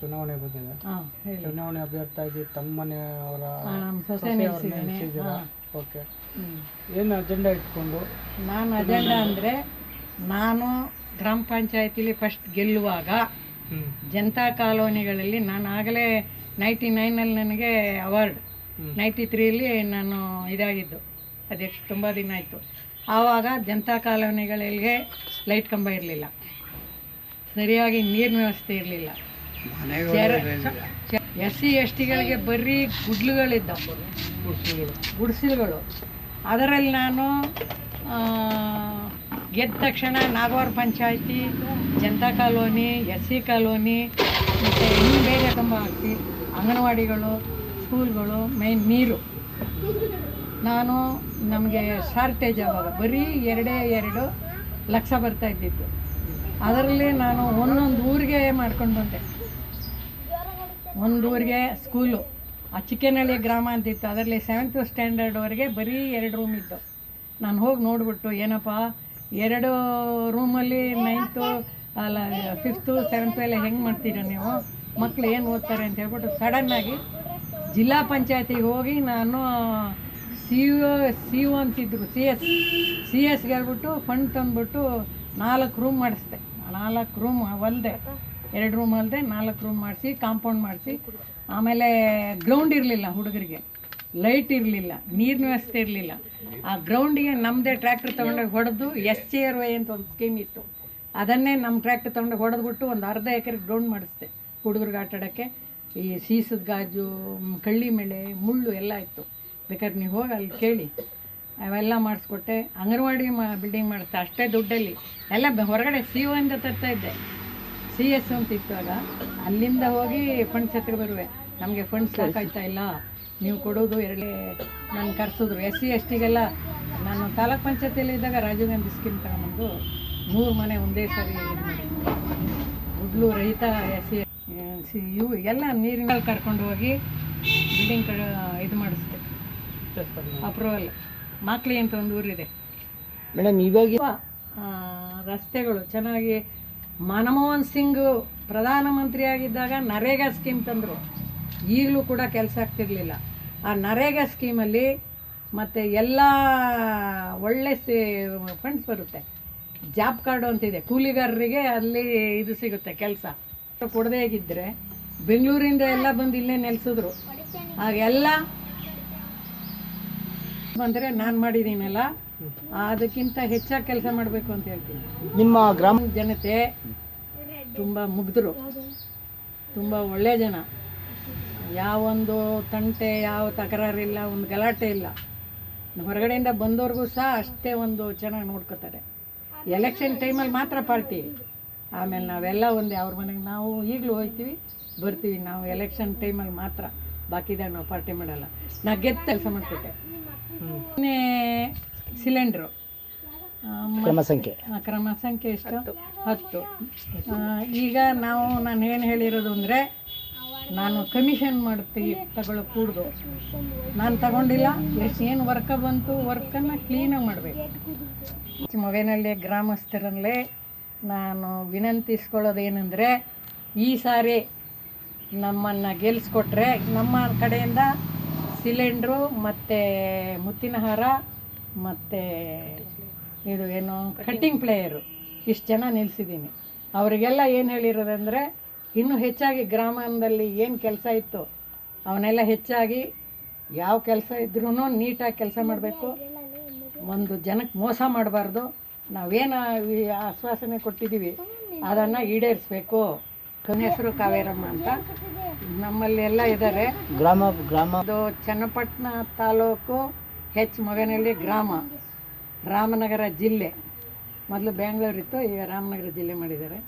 ಚುನಾವಣೆ ಬಂದಿದೆ. ಹಾಂ ಹೇಳಿ. ಚುನಾವಣೆ ಅಭ್ಯರ್ಥಿಯಾಗಿ ತಮ್ಮ ಮನೆಯವರ ನಮ್ಮ ಸೊಸೆಯವ್ರನ್ನ ನಿಲ್ಸಿದ್ದೀರಾ? ಓಕೆ ಏನು ಅಜೆಂಡಾ ಇಟ್ಕೊಂಡು? ನಾನು ಅಜೆಂಡಾ ಅಂದರೆ ನಾನು ಗ್ರಾಮ ಪಂಚಾಯತಿಲಿ ಫಸ್ಟ್ ಗೆಲ್ಲುವಾಗ ಜನತಾ ಕಾಲೋನಿಗಳಲ್ಲಿ ನಾನು ಆಗಲೇ ನೈಂಟಿ ನೈನಲ್ಲಿ ನನಗೆ ಅವಾರ್ಡ್. ನೈಂಟಿ ತ್ರೀಲಿ ನಾನು ಇದಾಗಿದ್ದು. ಅದೆಷ್ಟು ತುಂಬ ದಿನ ಆಯಿತು. ಆವಾಗ ಜನತಾ ಕಾಲೋನಿಗಳಿಗೆ ಲೈಟ್ ಕಂಬ ಇರಲಿಲ್ಲ. ಸರಿಯಾಗಿ ನೀರಿನ ವ್ಯವಸ್ಥೆ ಇರಲಿಲ್ಲ. ಎಸ್ ಸಿ ಎಸ್ ಟಿಗಳಿಗೆ ಬರೀ ಗುಡ್ಲುಗಳಿದ್ದವು. ಗುಡ್ಸಿಲುಗಳು. ಅದರಲ್ಲಿ ನಾನು ಗೆದ್ದ ತಕ್ಷಣ Nagavara panchayat Janata colony S C colony ಮತ್ತು ಇನ್ನೂ ಬೇರೆ ಕಂಬ ಹಾಕಿ ಅಂಗನವಾಡಿಗಳು ಸ್ಕೂಲ್ಗಳು ಮೇನ್ ನೀರು. ನಾನು ನಮಗೆ ಶಾರ್ಟೇಜ್ ಆವಾಗ ಬರೀ ಎರಡೇ ಎರಡು ಲಕ್ಷ ಬರ್ತಾ ಇದ್ದಿತ್ತು. ಅದರಲ್ಲಿ ನಾನು ಒಂದೊಂದು ಊರಿಗೆ ಮಾಡ್ಕೊಂಡು ಬಂದೆ. ಒಂದು ಊರಿಗೆ ಸ್ಕೂಲು ಆ ಚಿಕ್ಕನಹಳ್ಳಿ ಗ್ರಾಮ ಅಂತಿತ್ತು. ಅದರಲ್ಲಿ ಸೆವೆಂತ್ ಸ್ಟ್ಯಾಂಡರ್ಡ್ವರೆಗೆ ಬರೀ ಎರಡು ರೂಮ್ ಇತ್ತು ನಾನು ಹೋಗಿ ನೋಡಿಬಿಟ್ಟು ಏನಪ್ಪ, ಎರಡು ರೂಮಲ್ಲಿ ನೈನ್ತು ಅಲ್ಲ ಫಿಫ್ತು ಸೆವೆಂತು ಎಲ್ಲ ಹೆಂಗೆ ಮಾಡ್ತೀರ ನೀವು? ಮಕ್ಕಳು ಏನು ಓದ್ತಾರೆ ಅಂತ ಹೇಳ್ಬಿಟ್ಟು ಸಡನ್ನಾಗಿ ಜಿಲ್ಲಾ ಪಂಚಾಯತಿಗೆ ಹೋಗಿ ನಾನು ಸಿ ಒ ಸಿ ಒ ಅಂತಿದ್ರು. ಸಿ ಎಸ್ ಸಿ ಎಸ್ಗೆ ಹೇಳ್ಬಿಟ್ಟು ಫಂಡ್ ತಂದುಬಿಟ್ಟು ನಾಲ್ಕು ರೂಮ್ ಮಾಡಿಸ್ದೆ. ನಾಲ್ಕು ರೂಮ್ ಹೊಲ್ದೆ ಎರಡು ರೂಮ್ ಅಲ್ಲದೆ ನಾಲ್ಕು ರೂಮ್ ಮಾಡಿಸಿ ಕಾಂಪೌಂಡ್ ಮಾಡಿಸಿ. ಆಮೇಲೆ ಗ್ರೌಂಡ್ ಇರಲಿಲ್ಲ ಹುಡುಗರಿಗೆ. ಲೈಟ್ ಇರಲಿಲ್ಲ, ನೀರಿನ ವ್ಯವಸ್ಥೆ ಇರಲಿಲ್ಲ. ಆ ಗ್ರೌಂಡಿಗೆ ನಮ್ಮದೇ ಟ್ರ್ಯಾಕ್ಟರ್ ತೊಗೊಂಡೋಗಿ ಹೊಡೆದು ಎಸ್ ಸಿ ಆರ್ ವೈ ಅಂತ ಒಂದು ಸ್ಕೀಮ್ ಇತ್ತು. ಅದನ್ನೇ ನಮ್ಮ ಟ್ರ್ಯಾಕ್ಟರ್ ತೊಗೊಂಡೋಗಿ ಹೊಡೆದ್ಬಿಟ್ಟು ಒಂದು ಅರ್ಧ ಎಕರೆ ಗ್ರೌಂಡ್ ಮಾಡಿಸ್ದೆ ಹುಡುಗರಿಗೆ ಆಟಾಡೋಕ್ಕೆ ಈ ಸೀಸದ ಗಾಜು, ಕಳ್ಳಿ ಮೇಳೆ, ಮುಳ್ಳು ಎಲ್ಲ ಇತ್ತು. ಬೇಕಾದ್ರೆ ನೀವು ಹೋಗಿ ಅಲ್ಲಿ ಕೇಳಿ. ಅವೆಲ್ಲ ಮಾಡಿಸ್ಕೊಟ್ಟೆ. ಅಂಗನವಾಡಿ ಮಾ ಬಿಲ್ಡಿಂಗ್ ಮಾಡಿಸ್ದೆ. ಅಷ್ಟೇ ದುಡ್ಡಲ್ಲಿ. ಎಲ್ಲ ಹೊರಗಡೆ ಸಿ ಒ ಇಂದ ತರ್ತಾ ಇದ್ದೆ. ಸಿ ಎಸ್ ಅಂತ ಇತ್ತು ಆಗ ಅಲ್ಲಿಂದ ಹೋಗಿ ಫಂಡ್ಸ್ ಹತ್ರ ಬರುವೆ. ನಮಗೆ ಫಂಡ್ಸ್ ಸಾಕಾಯ್ತಾ ಇಲ್ಲ. ನೀವು ಕೊಡೋದು ಎರಡೇ ನಾನು ಕರೆಸಿದ್ರು. ಎಸ್ ಸಿ ಎಸ್ ಟಿಗೆಲ್ಲ ನಾನು ತಾಲೂಕ್ ಪಂಚಾಯತಿಯಲ್ಲಿ ಇದ್ದಾಗ ರಾಜೀವ್ ಗಾಂಧಿ ಸ್ಕೀಮ್ ತಗೊಂಬಂದು ನೂರು ಮನೆ ಒಂದೇ ಸಾರಿ. ಗುಡ್ಲು ರಹಿತ ಎಸ್ ಸಿ ಇವು ಎಲ್ಲ ನೀರಿನಲ್ಲಿ ಕರ್ಕೊಂಡು ಹೋಗಿ ಬಿಲ್ಡಿಂಗ್ ಕಡೆ ಇದು ಮಾಡಿಸ್ದೆ. ಅಪ್ರೂವಲ್ ಮಾಕ್ಲಿ ಅಂತ ಒಂದು ಊರಿದೆ. ಮೇಡಮ್ ಇವಾಗ ರಸ್ತೆಗಳು ಚೆನ್ನಾಗಿ ಮನಮೋಹನ್ ಸಿಂಗ್ ಪ್ರಧಾನಮಂತ್ರಿ ಆಗಿದ್ದಾಗ ನರೇಗಾ ಸ್ಕೀಮ್ ತಂದರು. ಈಗಲೂ ಕೂಡ ಕೆಲಸ ಆಗ್ತಿರಲಿಲ್ಲ. ಆ ನರೇಗಾ ಸ್ಕೀಮಲ್ಲಿ ಮತ್ತು ಎಲ್ಲ ಒಳ್ಳೆ ಫಂಡ್ಸ್ ಬರುತ್ತೆ. ಜಾಬ್ ಕಾರ್ಡು ಅಂತಿದೆ. ಕೂಲಿಗಾರರಿಗೆ ಅಲ್ಲಿ ಇದು ಸಿಗುತ್ತೆ ಕೆಲಸ. ಕೊಡದೇ ಆಗಿದ್ದರೆ ಬೆಂಗಳೂರಿಂದ ಎಲ್ಲ ಬಂದು ಇಲ್ಲೇ ನೆಲೆಸಿದ್ರು. ಆಗೆಲ್ಲ ಬಂದರೆ ನಾನು ಮಾಡಿದ್ದೀನಲ್ಲ ಅದಕ್ಕಿಂತ ಹೆಚ್ಚಾಗಿ ಕೆಲಸ ಮಾಡಬೇಕು ಅಂತ ಹೇಳ್ತೀನಿ. ನಿಮ್ಮ ಗ್ರಾಮ ಗ್ರಾಮ ಜನತೆ ತುಂಬ ಮುಗ್ಧರು. ತುಂಬ ಒಳ್ಳೆಯ ಜನ. ಯಾವೊಂದು ತಂಟೆ ಯಾವ ತಕರಾರಿಲ್ಲ ಒಂದು ಗಲಾಟೆ ಇಲ್ಲ. ಹೊರಗಡೆಯಿಂದ ಬಂದವ್ರಿಗೂ ಸಹ ಅಷ್ಟೇ ಒಂದು ಚೆನ್ನಾಗಿ ನೋಡ್ಕೋತಾರೆ. ಎಲೆಕ್ಷನ್ ಟೈಮಲ್ಲಿ ಮಾತ್ರ ಪಾರ್ಟಿ ಆಮೇಲೆ ನಾವೆಲ್ಲ ಒಂದೇ ಅವ್ರ ಮನೆಗೆ ನಾವು ಈಗಲೂ ಹೋಗ್ತೀವಿ ಬರ್ತೀವಿ ನಾವು ಎಲೆಕ್ಷನ್ ಟೈಮಲ್ಲಿ ಮಾತ್ರ. ಬಾಕಿದಾಗ ನಾವು ಪಾರ್ಟಿ ಮಾಡಲ್ಲ. ನಾ ಗೆದ್ದು ಕೆಲಸ ಮಾಡ್ಕೊಟ್ಟೆ. ಸಿಲಿಂಡ್ರು. ಕ್ರಮ ಸಂಖ್ಯೆ. ಆ, ಕ್ರಮ ಸಂಖ್ಯೆ ಎಷ್ಟು? ಹತ್ತು. ಈಗ ನಾವು ನಾನು ಏನು ಹೇಳಿರೋದು ಅಂದರೆ ನಾನು ಕಮಿಷನ್ ಮಾಡ್ತೀವಿ ತಗೊಳ್ಳೋ ಕೂಡ್ದು. ನಾನು ತಗೊಂಡಿಲ್ಲ. ಎಷ್ಟು ಏನು ವರ್ಕ ಬಂತು? ವರ್ಕನ್ನು ಕ್ಲೀನಾಗಿ ಮಾಡಬೇಕು. ಮೊಬೈಲಲ್ಲಿ ಗ್ರಾಮಸ್ಥರಲ್ಲೇ ನಾನು ವಿನಂತಿಸ್ಕೊಳ್ಳೋದೇನೆಂದರೆ ಈ ಸಾರಿ ನಮ್ಮನ್ನು ಗೆಲ್ಲಿಸ್ಕೊಟ್ರೆ ನಮ್ಮ ಕಡೆಯಿಂದ ಸಿಲಿಂಡ್ರು ಮತ್ತು ಮುತ್ತಿನ ಹಾರ ಮತ್ತು ಇದು ಏನು ಕಟ್ಟಿಂಗ್ ಪ್ಲೇಯರು ಇಷ್ಟು ಜನ ನಿಲ್ಲಿಸಿದ್ದೀನಿ ಅವರಿಗೆಲ್ಲ ಏನು ಹೇಳಿರೋದಂದರೆ, ಇನ್ನೂ ಹೆಚ್ಚಾಗಿ ಗ್ರಾಮದಲ್ಲಿ ಏನು ಕೆಲಸ ಇತ್ತು ಅವನ್ನೆಲ್ಲ ಹೆಚ್ಚಾಗಿ ಯಾವ ಕೆಲಸ ಇದ್ರೂ ನೀಟಾಗಿ ಕೆಲಸ ಮಾಡಬೇಕು. ಒಂದು ಜನಕ್ಕೆ ಮೋಸ ಮಾಡಬಾರ್ದು. ನಾವೇನು ಆಶ್ವಾಸನೆ ಕೊಟ್ಟಿದ್ದೀವಿ. ಅದನ್ನು ಈಡೇರಿಸ್ಬೇಕು. ನನ್ನ ಹೆಸರು ಕಾವೇರಮ್ಮ ಅಂತ. ನಮ್ಮಲ್ಲಿ ಎಲ್ಲ ಇದ್ದಾರೆ ಗ್ರಾಮ ಗ್ರಾಮ. ಅದು ಚನ್ನಪಟ್ಟಣ ತಾಲೂಕು ಹೆಚ್ ಮಗನಲ್ಲಿ ಗ್ರಾಮ. ರಾಮನಗರ ಜಿಲ್ಲೆ. ಮೊದಲು ಬೆಂಗಳೂರಿತ್ತು ಈಗ ರಾಮನಗರ ಜಿಲ್ಲೆ ಮಾಡಿದ್ದಾರೆ.